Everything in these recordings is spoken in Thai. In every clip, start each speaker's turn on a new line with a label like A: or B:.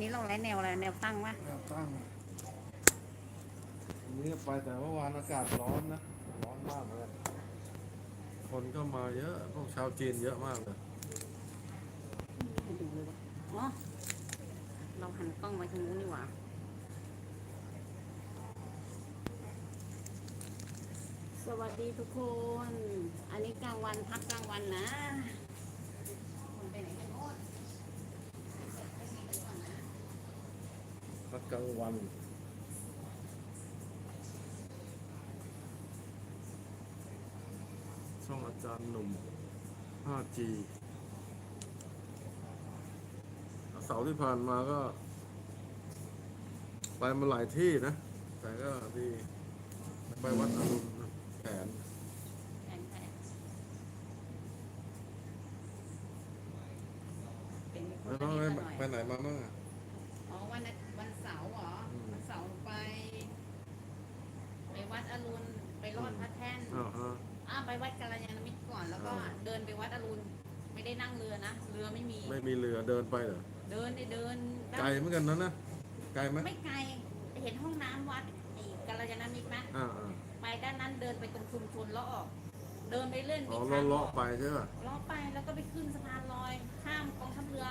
A: นี่เราไล่แนวอะไรแนวตั้งวะ
B: แนวตั้งอันนี้ไปแต่เมื่อวานอากาศร้อนนะ ร้อนมากเลย คนก็มาเยอะ พวกชาวจีนเยอะมากเลย
A: ไม่ดูเลยวะอ๋อ เราหันกล้องไว้ทางนู้นดีกว่าสวัสดีทุกคน อันนี้กลางวันพักกลางวันนะคนไปไหนกันโน้น
B: พั กกลางวันช่องอาจารย์หนุ่ม 5G เสาร์ที่ผ่านมาก็ ไปมาหลายที่นะ แต่ก็ดี ไปวัดอรุณนะแผน
A: แผนแผนเป็นคน
B: แล้วน้อง
A: ละ
B: ไป
A: นิดละหน่อย
B: ไปไหนมาบ้างอะ
A: อ๋อวันอาวันเสาร์เหรอ
B: อืม
A: วันเสาร์ไป ไปวัด อรุณไปรอดพระแท่น
B: อ้าวฮะ
A: อ่าไปวัดกัลยาณมิตรก่อนแล้วก็
B: อ่า
A: เดินไปวัดอรุณไม่ได้นั่งเรือนะเรือไม่มี
B: ไม่มีเรือเดินไปเหรอ
A: เดินได้เดินด้าน
B: ไกลเหมือนกันนะนะไกลไหม
A: ไม่ไกลไปเห็นห้องน้ำวัดไอ้กัลยาณมิตรไหม
B: อ่าอ่า
A: ไปด้านนั้นเดินไปตรงชุมชนแล้วออก เดินไปเลื่อน
B: อ๋อ
A: มี
B: เลาะ
A: ทางอ
B: เลาะ
A: อก
B: ไปใช่ป่ะ
A: เลาะไปแล้วก็ไปขึ้นสะพานลอยข้ามกองทัพเรือ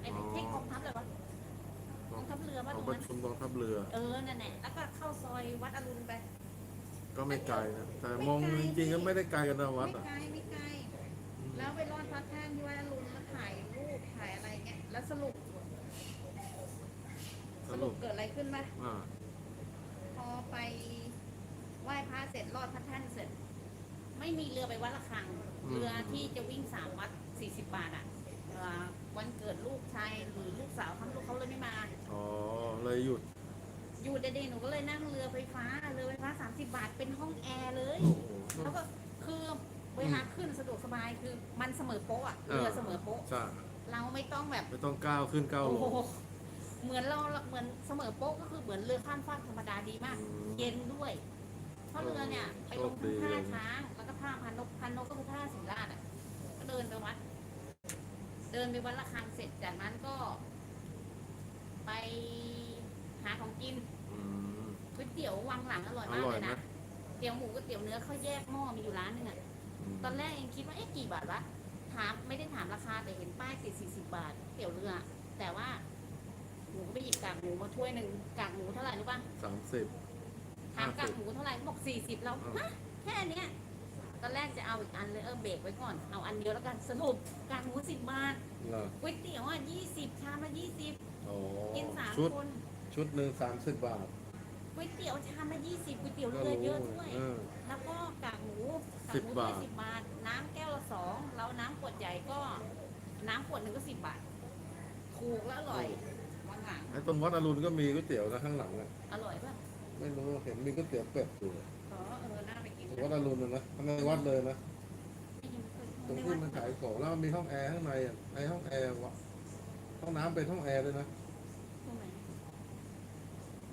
A: ไอ้
B: อ๋อ
A: ที่กองทัพเลยวะกองทัพเรือว่า
B: ข
A: ต
B: อ
A: รงง
B: ประ
A: นั้น
B: ชุมกองทัพเรือ
A: เออ นั่นแหละ แล้วก็เข้าซอยวัดอรุณไป
B: ก็ไม่ไกลนะ แต่
A: ไม่
B: มอง
A: ไกล
B: จริงๆก็ไม่ได้ไกลกันนะวัด
A: ไม่
B: อะ
A: ไกลไม่ไกลแล้วไปรอดพระแท่นที่วัดอรุณแล้วถ่ายรูปถ่ายอะไรเงี้ย แล้วสรุป
B: ส
A: ส
B: รุ
A: รุ
B: ป
A: ป เกิดอะไรขึ้นปะ
B: อ่า
A: พอไปไหว้พระเสร็จรอดพระแท่นเสร็จ ไม่มีเรือไปวัดละคัง เรือที่จะวิ่งสามวัดสี่สิบบาทอะเอ่อวันเกิดลูกชายหรือลูกสาวทำลูกเขาเลยไม่มา
B: อ๋อ เลยหยุด
A: อยู่เด็กๆหนูก็เลยนั่งเรือไฟฟ้าเรือไฟฟ้าสามสิบบาทเป็นห้องแอร์เลย
B: โอ้โห
A: แล้วก็คือเวลาขึ้นสะดวกสบายคือมันเสมอโป๊ะอะเรือ
B: เออ
A: เสมอโป๊ะ
B: ใช่
A: เราไม่ต้องแบบ
B: ไม่ต้องก้าวขึ้นก้าวล
A: โอ้
B: ง
A: โหเหมือนเราเหมือนเสมอโป๊ะก็คือเหมือนเรือข้ามฟากธรรมดาดีมาก
B: อืม
A: เย็นด้วย เพราะเรือเนี่ยไปลง
B: โชคดี
A: ท่า
B: เลย
A: ช้างแล้วก็ท่าพันนกพันนกก็คือท่าสิงราชอะก็เดินไปวัด เดินไปวัดละคังเสร็จจากนั้นก็ ไปหาของกิน
B: อืม
A: ก๋วยเตี๋ยววังหลังอร่อย
B: อ
A: มาก
B: ร่อ
A: เลยย
B: ไหม
A: นะเตี๋ยวหมูกับเตี๋ยวเนื้อเขาแยกหม้อมีอยู่ร้านหนึงอะ
B: ม
A: ตอนแรกเองคิดว่าเอ๊ะกี่บาทวะถามไม่ได้ถามราคาแต่เห็นป้ายติดสี่สิบบาทเตี๋ยวเรือ แต่ว่าหนูก็ไปหยิบกากหมูมาถ้วยหนึ่งกากหมูเท่าไหร่รู้ป่ะ
B: สามสิบ
A: ถาม
B: 50
A: กากหมูเท่าไหร่เขาบอกสี่สิบเรา
B: อ่า
A: ฮะแค่เนี้ยตอนแรกจะเอาอีกอันเลยเออเบรกไว้ก่อนเอาอันเดียวแล้วกันสรุปกากหมูสิบบาท
B: เหรอ
A: ก๋วยเตี๋ยวอะยี่สิบชามละยี่สิบ
B: โอ้
A: กินสาม
B: ชุด
A: คน
B: ชุดหนึ่งสามสิบบาท
A: ก๋วยเตี๋ยวชามละยี่สิบก๋วยเตี๋ยว
B: ก็
A: เรือ
B: รู้
A: เยอะด้วย
B: เออ
A: แล้วก็กากหมูกาก
B: สิบ
A: หมู
B: บาท
A: ยี่สิบบาท น้ำแก้วละสองแล้วน้ำขวดใหญ่ก็ น้ำขวดหนึ่งก็สิบบาท ถูกและอร่อยวันหลัง
B: ไอ้ตรงวัดอรุณก็มีก๋วยเตี๋ยวนะข้างหลังอะ
A: อร่อยป่ะ
B: ไม่รู้เห็นมีก๋วยเตี๋ยวเป็ดอยู่
A: อ๋อเออน่าไปกิน
B: วัดอรุณนะนะข้างในวัดเลยนะตรง
A: ใน
B: ที่
A: วัด
B: มันขายของแล้วมันมีห้องแอร์ข้างในอะในห้องแอร์วะห้องน้ำเป็นห้องแอร์ด้วยนะ
A: ตรงไหน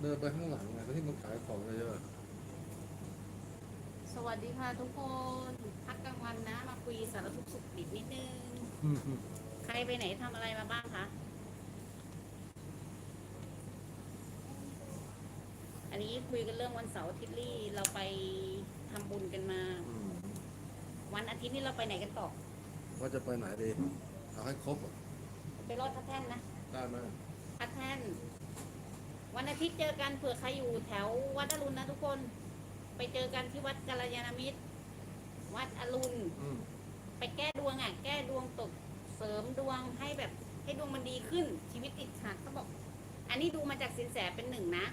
B: เดินไปข้างหลังไงที่มันขายของเยอะ
A: สวัสดีค่ะทุกคนพักกลางวันนะ มาคุยสารทุกข์สุขดิบนิดนึง
B: ๆ
A: ใครไปไหนทำอะไรมาบ้างคะ อันนี้คุยกันเรื่องวันเสาร์อาทิตย์ลี่เราไปทำบุญกันมา
B: อืม
A: วันอาทิตย์นี้เราไปไหนกันต่อ
B: ว่าจะไปไหนดีเอาให้ครบอะ
A: ไปรอดพระแท่นนะ
B: ได้ไหม
A: พระแท่น วันอาทิตย์เจอกันเผื่อใครอยู่แถววัดอรุณนะทุกคน ไปเจอกันที่วัดกัลยาณมิตร วัดอรุณ
B: อืม
A: ไปแก้ดวงอะ แก้ดวงตกเสริมดวงให้แบบให้ดวงมันดีขึ้น ชีวิตติดขัดเขาบอก อันนี้ดูมาจากสินแสเป็นหนึ่งนะ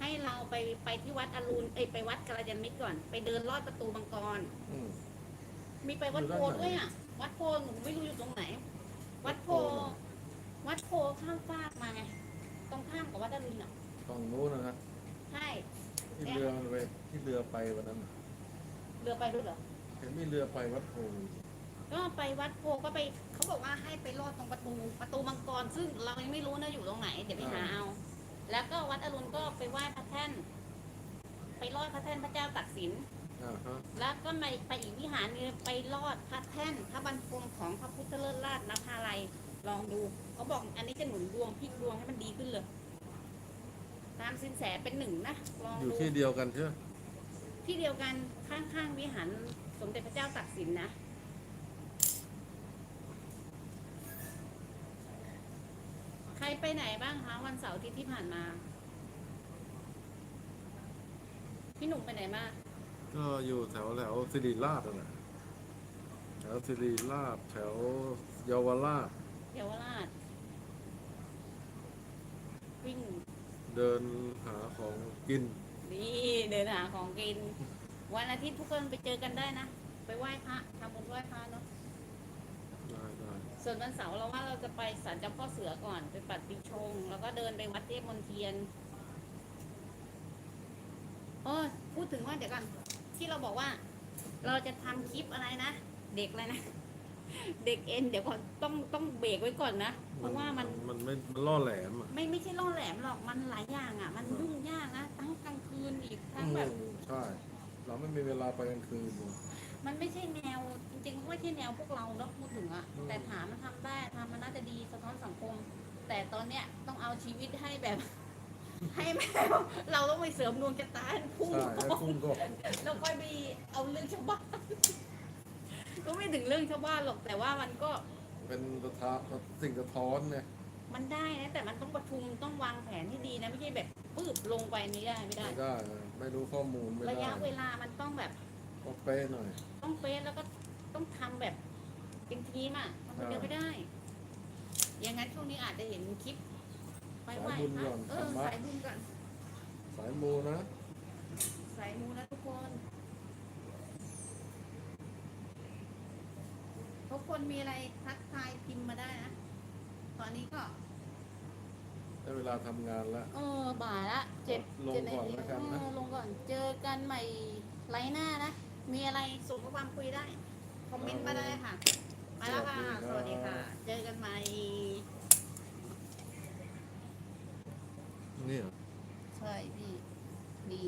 A: ให้เราไปไปที่วัดอรุณเอ้ยไปวัดกัลยาณมิตรก่อน ไปเดินลอดประตูมังกร
B: อืม
A: มีไปวัดโพ
B: อยู่ด้านไหน
A: ด้วยอะ วัดโพหนูไม่รู้อยู่ตรงไหน วัดโพ วัดโพข้ามฟากมาไงต รงข้ามกับวัดอรุณอะ
B: ฝั่งนู้นนะฮะ
A: ใช่
B: ที่เรือมันไปที่เรือไปวันนั้นน่ะ
A: เรือไปด้วยเหรอ
B: เห็นมีเรือไปวัดโพ
A: ก็ไปวัดโพก็ไปเขาบอกว่าให้ไปลอดตรงประตูประตูมังกรซึ่งเรายังไม่รู้นะอยู่ตรงไหน เดี๋ยวไปหาเอา แล้วก็วัดอรุณก็ไปไหว้พระแท่น ไปลอดพระแท่นพระเจ้าตักสิน
B: อ่าฮะ
A: แล้วก็ไปไปอีกวิหารหนึงไปลอดพระแท่นพระบรรพมของพระพุทธเลิศราชนภาลัยลองดู เขาบอกอันนี้จะหนุนดวงพลิกดวงให้มันดีขึ้นเลย ตามสินแสเป็นหนึ่งนะลอง
B: อยู่
A: ดู
B: ที่เดียวกันใช่ไหม
A: ที่เดียวกันข้างๆวิหารสมเด็จพระเจ้าตากสินนะใครไปไหนบ้างคะวันเสาร์อาที่ที่ผ่านมา พี่หนุ่มไปไหนมา
B: ก็อยู่แถวแถวสิริราชนั่นแหละแถวสิริราชแถวเยาวราช
A: เยาวราช วิ่ง
B: เดินหาของกิน
A: นี่เดินหาของกิน วันอาทิตย์ทุกคนไปเจอกันได้นะ ไปไหว้พระทำบุญไหว้พระเนาะ
B: ได้ได้
A: ส่วนวันเสาร์เราว่าเราจะไปศาลเจ้าพ่อเสือก่อนไปปัดปีชง แล้วก็เดินไปวัดเทพมนเทียนเออพูดถึงว่าเดี๋ยวก่อนที่เราบอกว่า เราจะทำคลิปอะไรนะ เด็กอะไรนะ เด็กเอ็นเดี๋ยวก่อนต้องต้อง เบรกไว้ก่อนนะ เพราะว่ามัน
B: มันไม่มันล่อแหลมอะ
A: ไม่ไม่ใช่ล่อแหลมหรอกมันหลายอย่างอะ มันยุ่งยากนะทั้งกลางคืนอีกทั้งแบบ
B: อืมใช่ เราไม่มีเวลาไปกลางคืน
A: มันไม่ใช่แนวจริงๆไม่ใช่แนวพวกเราเนาะพูดถึงอะ
B: อืม
A: แต่ถามมันทำได้ทำมันน่าจะดีสะท้อนสังคม แต่ตอนเนี้ยต้องเอาชีวิตให้แบบ ให้แมวเราต้องไปเสริมดวงชะตาให้พุ่ง
B: ใช่ให้พุ่งก่อน
A: แล้วค่อยไปเอาเรื่องชาวบ้านก็ไม่ถึงเรื่องชาวบ้านหรอกแต่ว่ามันก็
B: เป็นสะท้าสิ่งสะท้อนเนี่ย
A: มันได้นะ แต่มันต้องประชุมต้องวางแผนให้ดีนะ ไม่ใช่แบบปืบลงไปนี้ได้ไม่ได้
B: ไม่ได้นะไม่รู้ข้อมูลไม่
A: ระ
B: ได้
A: ยะเวลามันต้องแบบ
B: ก็เป๊ะหน่อย
A: ต้องเฟซแล้วก็ต้องทำแบบเป็นทีมอะมันคนเดียวไม่ได้ อย่างนั้นช่วงนี้อาจจะเห็นคลิปไปไหว้พระเออสายบุญก่อน
B: สายมูนะ
A: สายมูนะทุกคน ทุกคนมีอะไรทักทายพิมพ์มาได้นะ ตอนนี้ก็
B: ได้เวลาทำงานแล้ว
A: เออบ่ายละเจ็ด
B: ลง
A: เจ็ดนา
B: ก่อน
A: ที
B: แล้วกันนะ
A: เออลงก่อน เจอกันใหม่ไลน์หน้านะ มีอะไรส่งข้อความคุยได้ คอมเมนต์มาได้ค่ะไปแล้วค่ะ สวัสดีค่ะ เจอกันใหม่
B: นี่เหรอ
A: ใช่พี่ดี